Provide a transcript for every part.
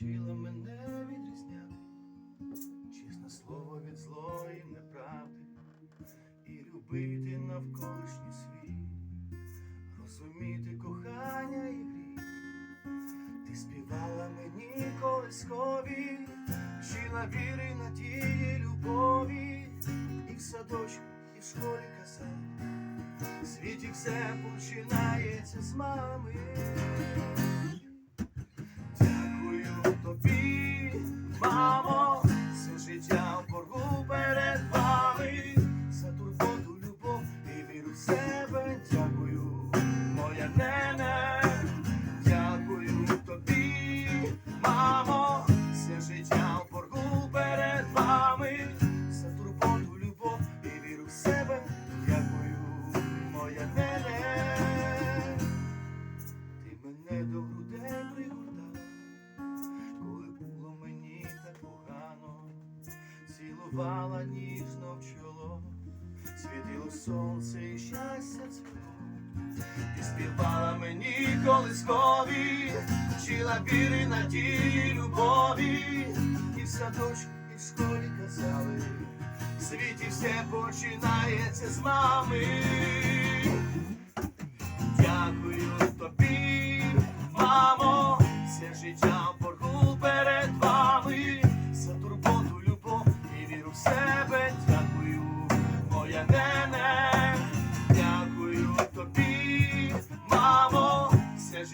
навчила мене відрізняти чесне слово від злої неправди і любити навколишній світ, розуміти кохання і гріх. Ти співала мені колискові, вчила віри, надії, любові, і в садочку, і в школі казала, в світі все починається з мами. Себе. Дякую, моя нене, дякую тобі, мамо, все життя в боргу перед вами, за турботу, любов і віру в себе. Дякую, моя нене. Ти мене до грудей пригортала, коли було мені так погано, цілувала ніжно в сонце і щастя цвіло. Ти співала мені колискові, вчила віри, надії, любові, і в садочку, і в школі казали, в світі все починається з мами.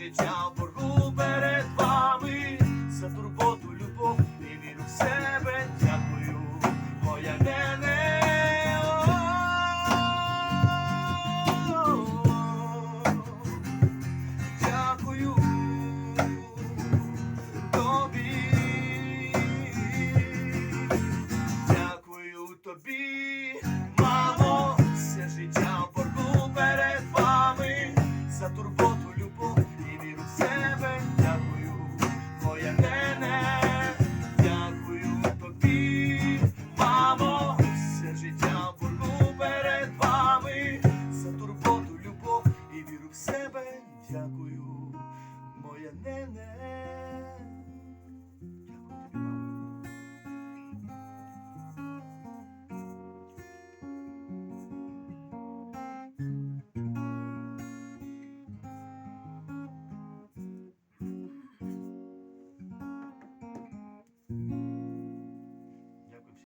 життя боргу перед вами, за турботу, любов і віру в себе дякую, моя мене. Дякую тобі, дякую тобі. моя нене.